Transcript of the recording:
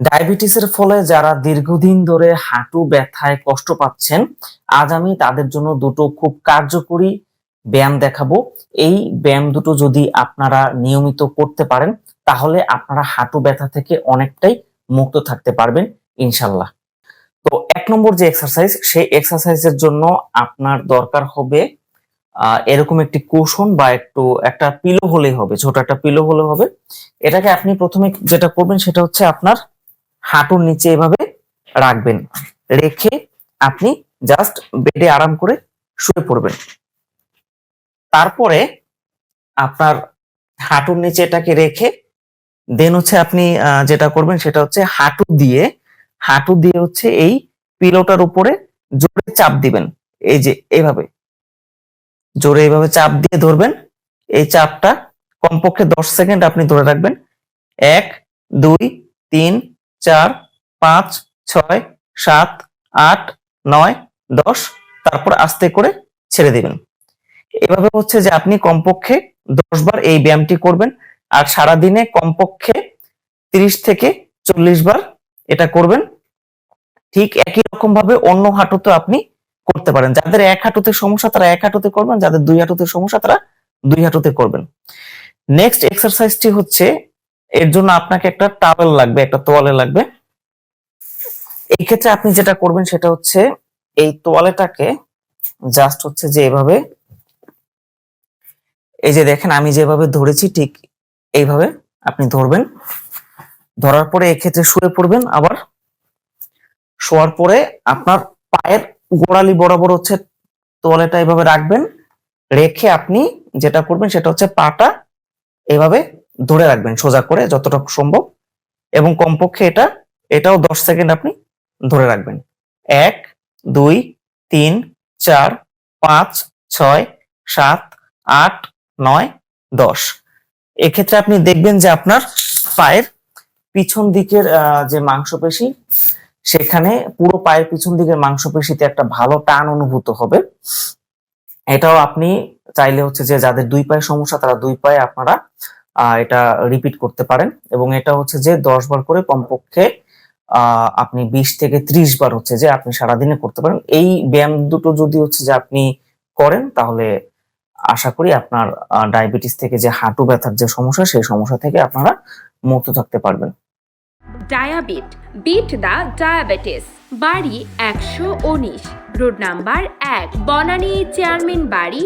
ডায়াবেটিসের ফলে যারা দীর্ঘদিন ধরে হাঁটু ব্যথায় কষ্ট পাচ্ছেন, আজ আমি তাদের জন্য দুটো খুব কার্যকরী ব্যায়াম দেখাবো। এই ব্যায়াম দুটো যদি আপনারা নিয়মিত করতে পারেন, তাহলে আপনারা হাঁটু ব্যথা থেকে অনেকটাই মুক্ত থাকতে পারবেন, ইনশাল্লাহ। তো এক নম্বর যে এক্সারসাইজ সেই এক্সারসাইজের জন্য আপনার দরকার হবে এরকম একটি কুশন বা একটু একটা পিলো হলেই হবে, ছোট একটা পিলো হলে হবে। এটাকে আপনি প্রথমে যেটা করবেন, সেটা হচ্ছে আপনার হাঁটুর নিচে এভাবে রাখবেন। রেখে আপনি জাস্ট বেডে আরাম করে শুয়ে পড়বেন। তারপরে আপনার হাঁটুর নিচে এটাকে রেখে দেন হচ্ছে আপনি যেটা করবেন সেটা হচ্ছে হাঁটু দিয়ে হাঁটু দিয়ে হচ্ছে এই পিলোটার উপরে জোরে চাপ দিবেন। এই যে এইভাবে জোরে এইভাবে চাপ দিয়ে ধরবেন। এই চাপটা কমপক্ষে দশ সেকেন্ড আপনি ধরে রাখবেন। এক, দুই, তিন চার, পাঁচ, ছয়, সাত, আট, নয়, দশ তারপর আস্তে করে ছেড়ে দিবেন। এভাবে হচ্ছে যে আপনি কমপক্ষে দশ বার এই ব্যায়ামটি করবেন আর সারাদিনে কমপক্ষে তিরিশ থেকে চল্লিশ বার এটা করবেন। ঠিক একই রকম ভাবে অন্য হাঁটুতে আপনি করতে পারেন। যাদের এক হাঁটুতে সমস্যা তারা এক হাঁটুতে করবেন, যাদের দুই হাঁটুতে সমস্যা তারা দুই হাঁটুতে করবেন। নেক্সট এক্সারসাইজটি হচ্ছে এর জন্য আপনাকে একটা টাওয়েল লাগবে, একটা তোয়ালে লাগবে। এই ক্ষেত্রে আপনি যেটা করবেন সেটা হচ্ছে এই তোয়ালেটাকে জাস্ট হচ্ছে যে এভাবে, এই যে দেখেন আমি যেভাবে ধরেছি ঠিক এইভাবে আপনি ধরবেন। ধরার পরে এক্ষেত্রে শুয়ে পড়বেন আবার। শোয়ার পরে আপনার পায়ের গোড়ালি বরাবর হচ্ছে তোয়ালেটা এভাবে রাখবেন। রেখে আপনি যেটা করবেন সেটা হচ্ছে পাটা এভাবে ধরে রাখবেন সোজা করে যতটা সম্ভব এবং কমপক্ষে এটা, এটাও দশ সেকেন্ড আপনি ধরে রাখবেন। এক, দুই, তিন, চার, পাঁচ, ছয়, সাত, আট, নয়, দশ। এক্ষেত্রে আপনি দেখবেন যে আপনার পায়ের পিছন দিকের যে মাংসপেশি, সেখানে পুরো পায়ের পিছন দিকের মাংসপেশিতে একটা ভালো টান অনুভূত হবে। এটাও আপনি চাইলে হচ্ছে যে যাদের দুই পায়ে সমস্যা, তারা দুই পায়ে আপনারা এটা রিপিট করতে পারেন এবং এটা হচ্ছে যে দশ বার করে কমপক্ষে আপনি বিশ থেকে ত্রিশ বার হচ্ছে যে আপনি সারাদিনে করতে পারেন। এই ব্যায়াম দুটো যদি হচ্ছে যে আপনি করেন তাহলে আশা করি আপনার ডায়াবেটিস থেকে যে হাঁটু ব্যথার যে সমস্যা, সেই সমস্যা থেকে আপনারা মুক্ত থাকতে পারবেন। ডায়াবেট বিট দা ডায়াবেটিস বাড়ি একশো উনিশ। রোড নাম্বার এক, বনানী চেয়ারম্যান বাড়ি